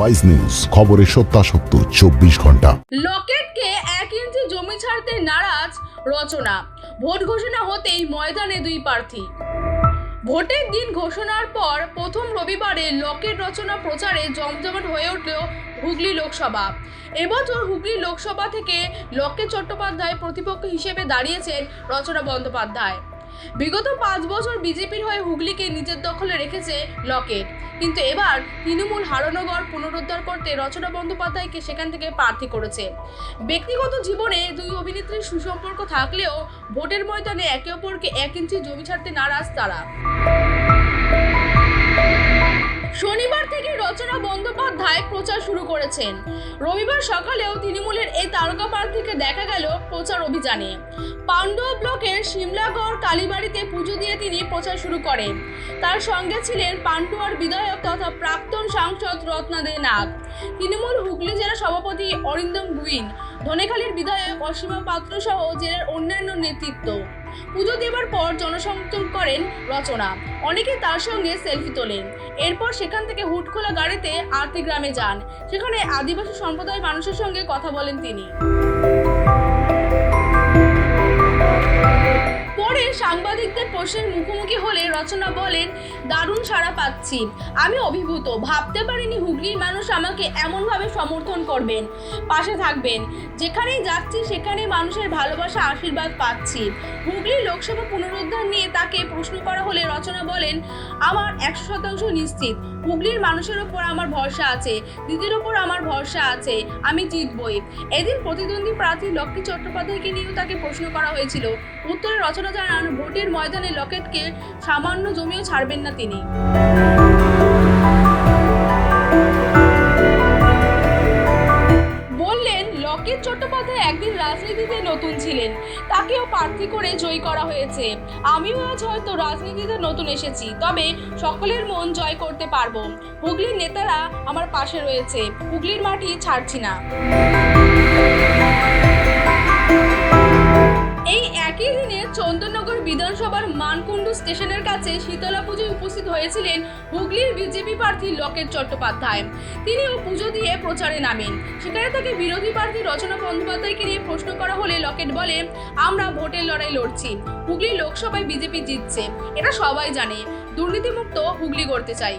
Wise news খবরের সত্যাসত্য, চব্বিশ ঘণ্টা। লকেটকে এক ইঞ্চি জমি ছাড়তে নারাজ রচনা। ভোট ঘোষণা হতেই ময়দানে দুই প্রার্থী। ভোটের দিন ঘোষণার পর প্রথম রবিবারে লকেট রচনা প্রচারে জমজমাট হয়ে উঠল হুগলি লোকসভা। এবছর হুগলি লোকসভা থেকে লকেট চট্টোপাধ্যায় প্রতিপক্ষ হিসেবে দাঁড়িয়েছেন রচনা বন্দ্যোপাধ্যায়। বিগত পাঁচ বছর বিজেপির হয়ে হুগলিকে নিজের দখলে রেখেছে লকেট। কিন্তু এবার তৃণমূল হারানগর পুনরুদ্ধার করতে রচনা বন্দ্যোপাধ্যায়কে সেখান থেকে প্রার্থী করেছে। ব্যক্তিগত জীবনে দুই অভিনেত্রীর সুসম্পর্ক থাকলেও ভোটের ময়দানে একে অপরকে এক ইঞ্চি জমি ছাড়তে নারাজ তারা। করেছেন। রবিবার সকালেও তৃণমূলের এই তারকা প্রার্থীকে দেখা গেল প্রচার অভিযানে। পাণ্ডব ব্লকের সিমলাগড় কালীবাড়িতে পুজো দিয়ে তিনি প্রচার শুরু করেন। তার সঙ্গে ছিলেন পান্ডুয়ার বিধায়ক তথা প্রাক্তন সাংসদ রত্নাদে নাগ। তৃণমূল হুগলি জেলা সভাপতি অরিন্দম গুইন ধনেখালীর বিধায়ক অসীমা পাত্র সহ জেলার অন্যান্য নেতৃত্ব। পুজো দেবার পর জনসংযোগ করেন রচনা। অনেকে তার সঙ্গে সেলফি তোলেন। এরপর সেখান থেকে হুটখোলা গাড়িতে আরতি গ্রামে যান। সেখানে আদিবাসী সম্প্রদায়ের মানুষের সঙ্গে কথা বলেন তিনি। সাংবাদিকদের প্রশ্নের মুখোমুখি হলে রচনা বলেন, দারুণ সাড়া পাচ্ছি। আমি অভিভূত। ভাবতে পারিনি হুগলির মানুষ আমাকে এমনভাবে সমর্থন করবেন। পাশে থাকবেন। যেখানেই যাচ্ছি সেখানে মানুষের ভালোবাসা, আশীর্বাদ পাচ্ছি। হুগলি লোকসভা পুনরুদ্ধার নিয়ে তাকে প্রশ্ন করা হলে রচনা বলেন, আমার একশো শতাংশ নিশ্চিত। হুগলির মানুষের ওপর আমার ভরসা আছে। দিদির ওপর আমার ভরসা আছে। আমি জিতবই। এদিন প্রতিদ্বন্দ্বী প্রার্থী লক্ষ্মী চট্টোপাধ্যায়কে নিয়েও তাকে প্রশ্ন করা হয়েছিল। উত্তরে রচনা জানান ভোটের ময়দানে লকেটকে সামান্য জমিও ছাড়বেন না তিনি। বললেন, লকেট চট্টোপাধ্যায় একদিন রাজনীতিতে নতুন ছিলেন। তাকেও প্রার্থী করে জয়ী করা হয়েছে। আমিও আজ হয়তো রাজনীতিতে নতুন এসেছি, তবে সকলের মন জয় করতে পারব। হুগলির নেতারা আমার পাশে রয়েছে। হুগলির মাটি ছাড়ছি না। একই দিনে চন্দননগর বিধানসভার মানকুণ্ডু স্টেশনের কাছে শীতলা পুজোয় উপস্থিত হয়েছিলেন হুগলির বিজেপি প্রার্থী লকেট চট্টোপাধ্যায়। তিনিও পুজো দিয়ে প্রচারে নামেন। সেখানে তাকে বিরোধী প্রার্থী রচনা বন্দ্যোপাধ্যায়কে নিয়ে প্রশ্ন করা হলে লকেট বলে, আমরা ভোটের লড়াই লড়ছি। হুগলি লোকসভায় বিজেপি জিতছে। এটা সবাই জানে। দুর্নীতিমুক্ত হুগলি করতে চাই।